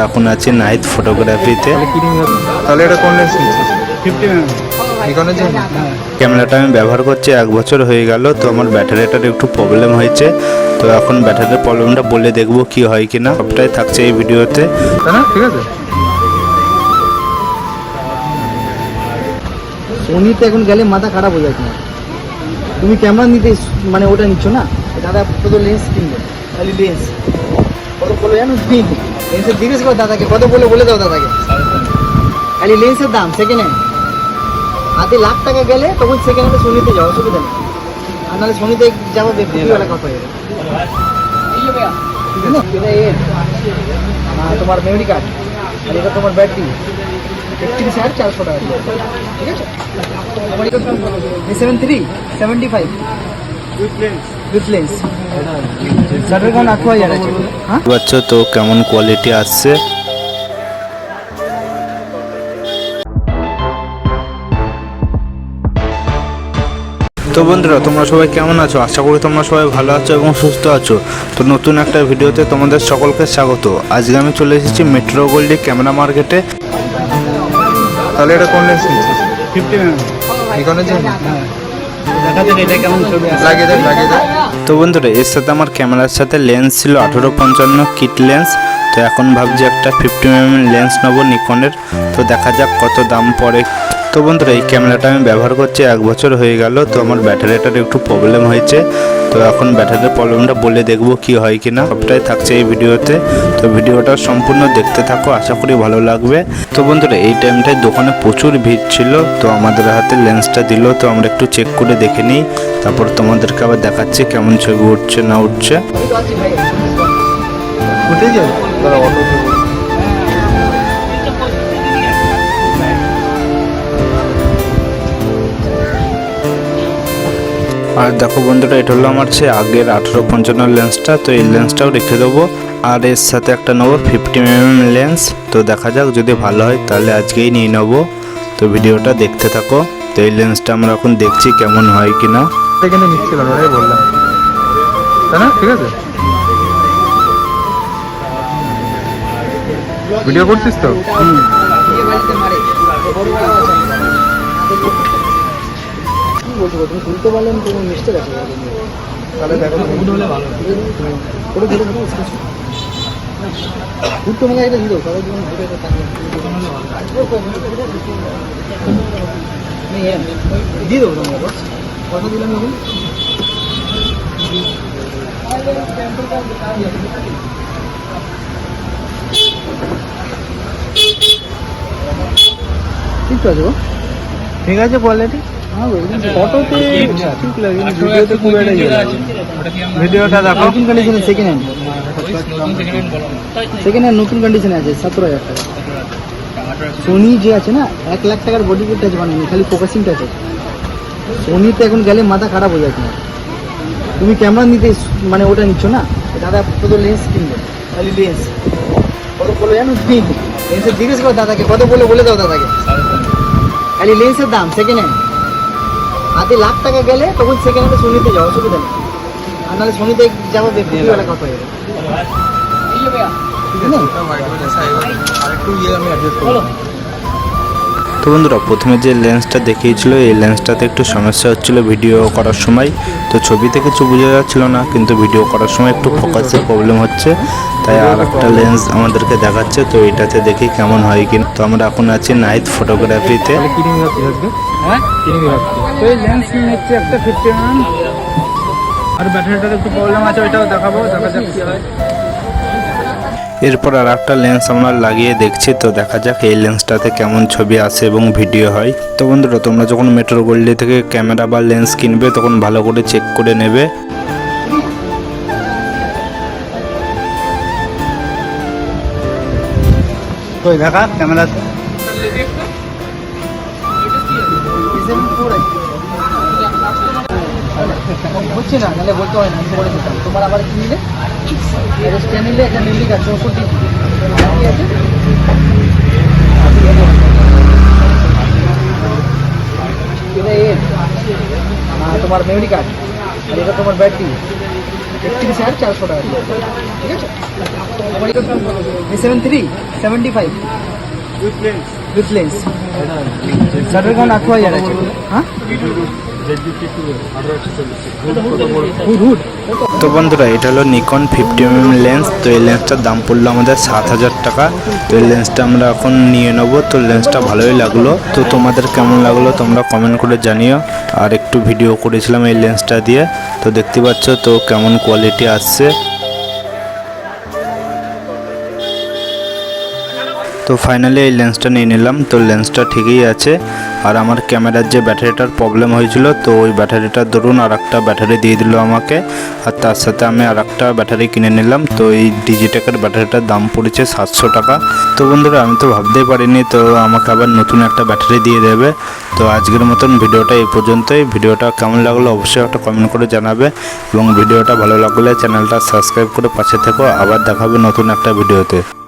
আমরা এখন আছি নাইট ফটোগ্রাফিতে। তাহলে এটা কোন লেন্স ক্যামেরাটা আমি ব্যবহার করছি এক বছর হয়ে গেল তো আমার ব্যাটারিটার একটু প্রবলেম হয়েছে। তো এখন ব্যাটারির প্রবলেমটা বলে দেখব কি হয় কি না সবটাই থাকছে এই ভিডিওতে। ঠিক আছে। সোনিতে এখন গেলে মাথা খারাপ হয়ে যাচ্ছে তুমি ক্যামেরা নিতে মানে ওটা নিচ্ছ না? দাদা কত লেন্স কিনবে? খালি লেন্স কত বলে জানো? লেন্সের জিজ্ঞেস করো দাদাকে, কত বলে বলে দাও দাদাকে। খালি লেন্সের দাম সেকেন্ড হ্যান্ড হাতে লাখ টাকা গেলে তখন সেকেন্ড হ্যান্ডে সোনিতে যাও, অসুবিধা নেই। আর নাহলে সোনিতে যাব বেলা কত হয়ে তোমার মেমরি কার্ড আর এটা তোমার ব্যাটারি একত্রিশ হাজার চারশো টাকা ঠিক আছে? Seven three seventy five with lens shutter count আট হাজার আছে হ্যাঁ পাচ্ছ তো কেমন কোয়ালিটি আসছে? তো বন্ধুরা তোমরা সবাই কেমন আছো? আশা করি তোমরা সবাই ভালো আছো এবং সুস্থ আছো। তো নতুন একটা ভিডিওতে তোমাদের সকলকে স্বাগত। আজকে আমি চলে এসেছি মেট্রো গোল্ডি ক্যামেরা মার্কেটে তাহলে এটা কোন লেন্স ফিফটি নিকনের তো বন্ধুরা এর সাথে আমার ক্যামেরার সাথে লেন্স ছিল আঠেরো পঞ্চান্ন কিট লেন্স। তো এখন ভাবছি একটা ফিফটি এম লেন্স নেব নিকনের। তো দেখা যাক কত দাম পড়ে। তো বন্ধুরা এই ক্যামেরাটা আমি ব্যবহার করছি এক বছর হয়ে গেল তো আমার ব্যাটারিটার একটু প্রবলেম হয়েছে। তো এখন ব্যাটারির প্রবলেমটা বলে দেখব কি হয় কিনা সবটাই থাকছে এই ভিডিওতে। তো ভিডিওটা সম্পূর্ণ দেখতে থাকো, আশা করি ভালো লাগবে। তো বন্ধুরা, এই টাইমটায় দোকানে প্রচুর ভিড় ছিল, তো আমাদের হাতে লেন্সটা দিল, তো আমরা একটু চেক করে দেখে নিই। তারপর তোমাদেরকে আবার দেখাচ্ছি কেমন ছবি উঠছে, না উঠছে। উঠে যাবে আর দেখো বন্ধুরা এটা হলো আমার সে আগের আঠেরো পঞ্চান্ন লেন্সটা তো এই লেন্সটাও রেখে দেবো। আর এর সাথে একটা নেব ফিফটি এম লেন্স তো দেখা যাক যদি ভালো হয় তাহলে আজকেই নিয়ে নেব। তো ভিডিওটা দেখতে থাকো। তো এই লেন্সটা আমরা এখন দেখছি কেমন হয় কিনা এখানে নিচ্ছিলাম ওটাই বললাম। তাই না? ঠিক আছে? ভিডিও করছিস তো? কি বলছো? তুমি তুলতে পারলে না তুমি মিস্টেক আছে তাহলে দেখো। হলে ভালো। করে ধরে স্কেচ ঘুরতে মেলা এটা দিল সবাই জীবন ঘুরে ঘুরে। দিয়ে দেবো বস। কথা দিলাম এখন ঠিক আছে ঠিক আছে কোয়ালিটি ফটোতে ঠিক লাগে ভিডিওতে খুব একটা ইয়ে লাগে ভিডিওটা দেখো। নতুন কন্ডিশনে সেকেন্ড হ্যান্ড সেকেন্ড হ্যান্ড নতুন কন্ডিশনে আছে সতেরো হাজার টাকা। সোনি যে আছে না এক লাখ টাকার বডি কিট টাচ বানায়নি খালি ফোকাসিং টাচ আছে। সোনিতে এখন গেলে মাথা খারাপ হয়ে যাচ্ছে। না তুমি ক্যামেরা নিতে মানে ওটা নিচ্ছ না দাদা কত লেন্স কিনবে? খালি লেন্স কত বলে জানো? লেন্সের জিজ্ঞেস করো দাদাকে কত বলে বলে দাও দাদাকে। খালি লেন্সের দাম সেকেন্ড হ্যান্ড হাতে লাখ টাকা গেলে তখন সেখানে তো শনিতে যাও অসুবিধা নেই। আর নাহলে শুনিতে যাব বেলা কথা হয়ে যাবে। ঠিক আছে? তো বন্ধুরা প্রথমে যে লেন্সটা দেখিয়েছিল এই লেন্সটাতে একটু সমস্যা হচ্ছিল ভিডিও করার সময়। তো ছবিতে কিছু বোঝা যাচ্ছিল না কিন্তু ভিডিও করার সময় একটু ফোকাসের প্রবলেম হচ্ছে। তাই আর একটা লেন্স আমাদেরকে দেখাচ্ছে তো এটাতে দেখি কেমন হয় কিনা। তো আমরা এখন আছি নাইট ফটোগ্রাফিতে কি হ্যাঁ? কি এম আর ব্যাটারিটার একটু প্রবলেম আছে ওইটাও দেখাবো দেখা যাক কি হয়। এরপর আর একটা লেন্স আমরা লাগিয়ে দেখছি, তো দেখা যাক এই লেন্সটাতে কেমন ছবি আসে এবং ভিডিও হয়। তো বন্ধুরা, তোমরা যখন মেট্রো গোল্ডি থেকে ক্যামেরা বা লেন্স কিনবে, তখন ভালো করে চেক করে নেবে। দেখা ক্যামেরা হচ্ছে না তাহলে বলতে হয় না আমি বলে দিতাম। তোমার আবার কি নিলে? স্ক্যান নিলে একটা নিলি। কাজ চৌষট্টি আছে? এটা এর তোমার মেমরি কার্ড। আর এটা তোমার ব্যাটারি। একত্রিশ হাজার চারশো টাকা ঠিক আছে? Seven three seventy five with lens count আঠেরো হাজার আছে। হ্যাঁ? তো বন্ধুরা, এটা হলো নিকন ফিফটি এম লেন্স তো এই লেন্সটার দাম পড়ল আমাদের সাত হাজার টাকা। তো এই লেন্সটা আমরা এখন নিয়ে নেব। তো লেন্সটা ভালোই লাগল। তো তোমাদের কেমন লাগল তোমরা কমেন্ট করে জানিও। আর একটু ভিডিও করেছিলাম এই লেন্সটা দিয়ে। তো দেখতে পাচ্ছ তো কেমন কোয়ালিটি আসছে। তো ফাইনালি এই লেন্সটা নিয়ে নিলাম। তো লেন্সটা ঠিকই আছে। আর আমার ক্যামেরার যে ব্যাটারিটার প্রবলেম হয়েছিল, তো ওই ব্যাটারিটার ধরুন আর একটা ব্যাটারি দিয়ে দিল আমাকে। আর তার সাথে আমি আর একটা ব্যাটারি কিনে নিলাম। তো এই ডিজিটেকের ব্যাটারিটার দাম পড়েছে সাতশো টাকা। তো বন্ধুরা, আমি তো ভাবতেই পারিনি, তো আমাকে আবার নতুন একটা ব্যাটারি দিয়ে দেবে। তো আজকের মতন ভিডিওটা এই পর্যন্তই। ভিডিওটা কেমন লাগল অবশ্যই একটা কমেন্ট করে জানাবে। এবং ভিডিওটা ভালো লাগলে চ্যানেলটা সাবস্ক্রাইব করে পাশে থেকো। আবার দেখাবে নতুন একটা ভিডিওতে।